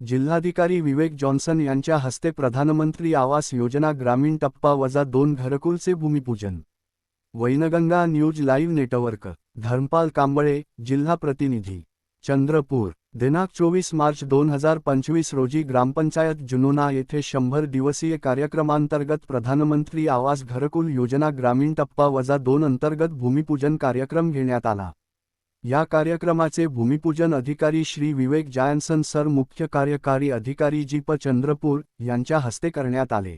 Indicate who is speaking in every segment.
Speaker 1: जिल्हाधिकारी विवेक जॉन्सन यांच्या हस्ते प्रधानमंत्री आवास योजना ग्रामीण टप्पा वजा दोन घरकुलचे भूमिपूजन. Wainganga news live network Dharmapal Kamble जिल्हा प्रतिनिधी चंद्रपूर दिनांक चोवीस मार्च दोन हजार पंचवीस रोजी ग्रामपंचायत जुनोना येथे शंभर दिवसीय कार्यक्रमांतर्गत प्रधानमंत्री आवास घरकुल योजना ग्रामीण टप्पा वजा दोन अंतर्गत भूमिपूजन कार्यक्रम घेण्यात आला. या कार्यक्रमाचे भूमिपूजन अधिकारी श्री विवेक जायन्सन सर मुख्य कार्यकारी अधिकारी जी प चंद्रपूर यांच्या हस्ते करण्यात आले.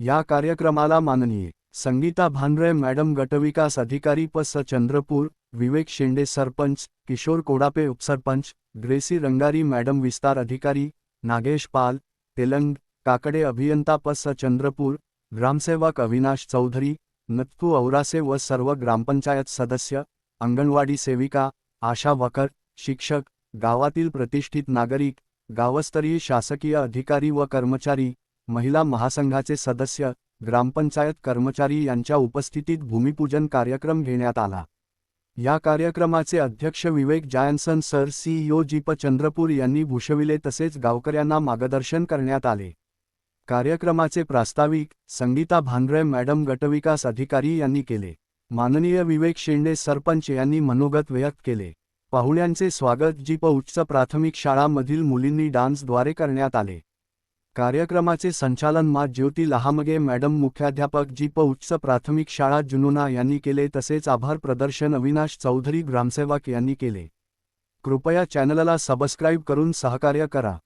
Speaker 1: या कार्यक्रमाला माननीय संगीता भानरे मॅडम गटविकास अधिकारी प स चंद्रपूर विवेक शेंडे सरपंच किशोर कोडापे उपसरपंच ग्रेसी रंगारी मॅडम विस्तार अधिकारी नागेश पाल तेलंग काकडे अभियंता प स चंद्रपूर ग्रामसेवक अविनाश चौधरी नत्थू औरासे व सर्व ग्रामपंचायत सदस्य अंगणवाडी सेविका आशा वकर शिक्षक गावातील प्रतिष्ठित नागरिक गावस्तरीय शासकीय अधिकारी व कर्मचारी महिला महासंघाचे सदस्य ग्रामपंचायत कर्मचारी यांच्या उपस्थितीत भूमिपूजन कार्यक्रम घेण्यात आला. या कार्यक्रमाचे अध्यक्ष Vivek Johnson sir CEO ji Chandrapur यांनी भूषविले तसेच गावकऱ्यांना मार्गदर्शन करण्यात आले. कार्यक्रमाचे प्रास्ताविक संगीता भानरे मॅडम गटविकास अधिकारी यांनी केले. माननीय विवेक शेंडे सरपंच यांनी मनोगत व्यक्त केले. पाहुण्यांचे स्वागत जीप उच्च प्राथमिक शाळामधील मुलींनी डान्सद्वारे करण्यात आले. कार्यक्रमाचे संचालन मा. ज्योती लहामगे मॅडम मुख्याध्यापक जीप उच्च प्राथमिक शाळा जुनुना यांनी केले तसेच आभार प्रदर्शन अविनाश चौधरी ग्रामसेवक यांनी केले. कृपया चॅनलला सबस्क्राईब करून सहकार्य करा.